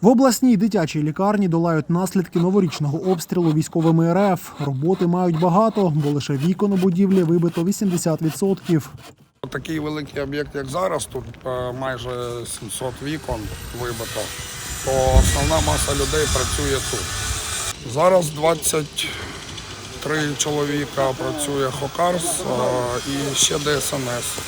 В обласній дитячій лікарні долають наслідки новорічного обстрілу військовими РФ. Роботи мають багато, бо лише вікон у будівлі вибито 80%. Такий великий об'єкт, як зараз, тут е, майже 700 вікон вибито, то основна маса людей працює тут. Зараз 23 чоловіка працює Хокарс е, і ще ДСНС.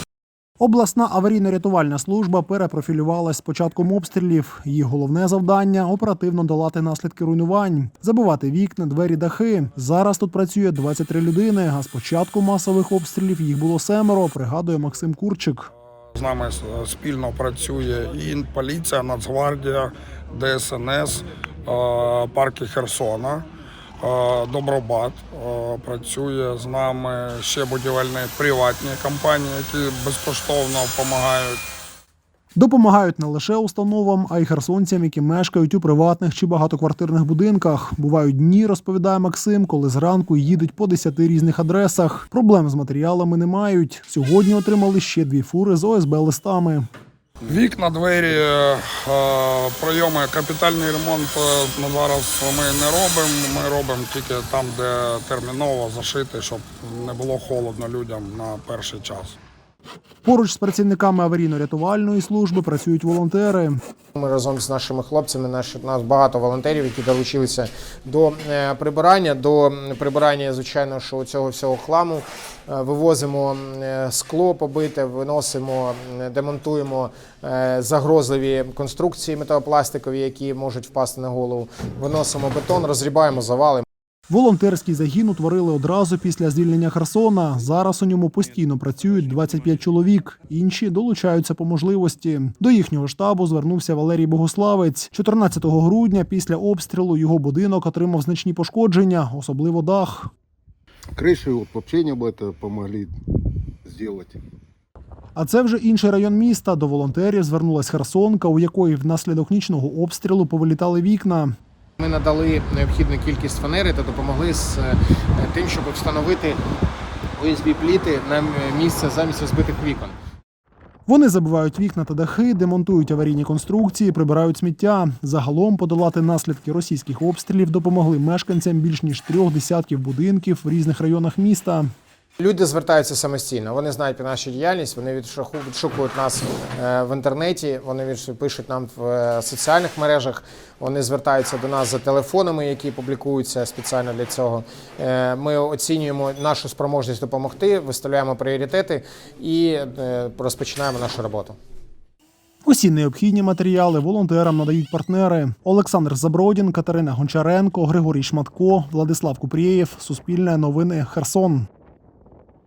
Обласна аварійно-рятувальна служба перепрофілювалась з початком обстрілів. Її головне завдання оперативно долати наслідки руйнувань, забивати вікна, двері, дахи. Зараз тут працює 23 людини. А з початку масових обстрілів їх було семеро. Пригадує Максим Курчик. З нами спільно працює і поліція, Нацгвардія, ДСНС, парки Херсона, Добробат. Е, Працює з нами ще будівельні приватні компанії, які безкоштовно допомагають. Допомагають не лише установам, а й херсонцям, які мешкають у приватних чи багатоквартирних будинках. Бувають дні, розповідає Максим, коли зранку їдуть по 10 різних адресах. Проблем з матеріалами не мають. Сьогодні отримали ще дві фури з ОСБ листами. Вікна, двері, е, прийоми, капітальний ремонт е, на зараз ми не робимо. Ми робимо тільки там, де терміново зашити, щоб не було холодно людям на перший час. Поруч з працівниками аварійно-рятувальної служби працюють волонтери. Ми разом з нашими хлопцями, наші нас багато волонтерів, які долучилися до е, прибирання, до прибирання, звичайно, що цього всього хламу. Е, Вивозимо е, скло побите, виносимо, демонтуємо загрозливі конструкції металопластикові, які можуть впасти на голову. Виносимо бетон, розрібаємо завали. Волонтерський загін утворили одразу після звільнення Херсона. Зараз у ньому постійно працюють 25 чоловік. Інші долучаються по можливості. До їхнього штабу звернувся Валерій Богославець. 14 грудня після обстрілу його будинок отримав значні пошкодження, особливо дах. Крыши вот вообще не бы это помогли сделать. А це вже інший район міста. До волонтерів звернулась Херсонка, у якої внаслідок нічного обстрілу повилітали вікна. Ми надали необхідну кількість фанери та допомогли з е, тим, щоб встановити ОСБ пліти на місце замість розбитих вікон. Вони забивають вікна та дахи, демонтують аварійні конструкції, прибирають сміття. Загалом подолати наслідки російських обстрілів допомогли мешканцям більш ніж трьох десятків будинків в різних районах міста. Люди звертаються самостійно. Вони знають про нашу діяльність, вони відшукують нас е, в інтернеті, вони пишуть нам в е, соціальних мережах. Вони звертаються до нас за телефонами, які публікуються спеціально для цього. Е, Ми оцінюємо нашу спроможність допомогти, виставляємо пріоритети і розпочинаємо нашу роботу. Усі необхідні матеріали волонтерам надають партнери. Олександр Забродін, Катерина Гончаренко, Григорій Шматко, Владислав Купрієв. Суспільне новини Херсон.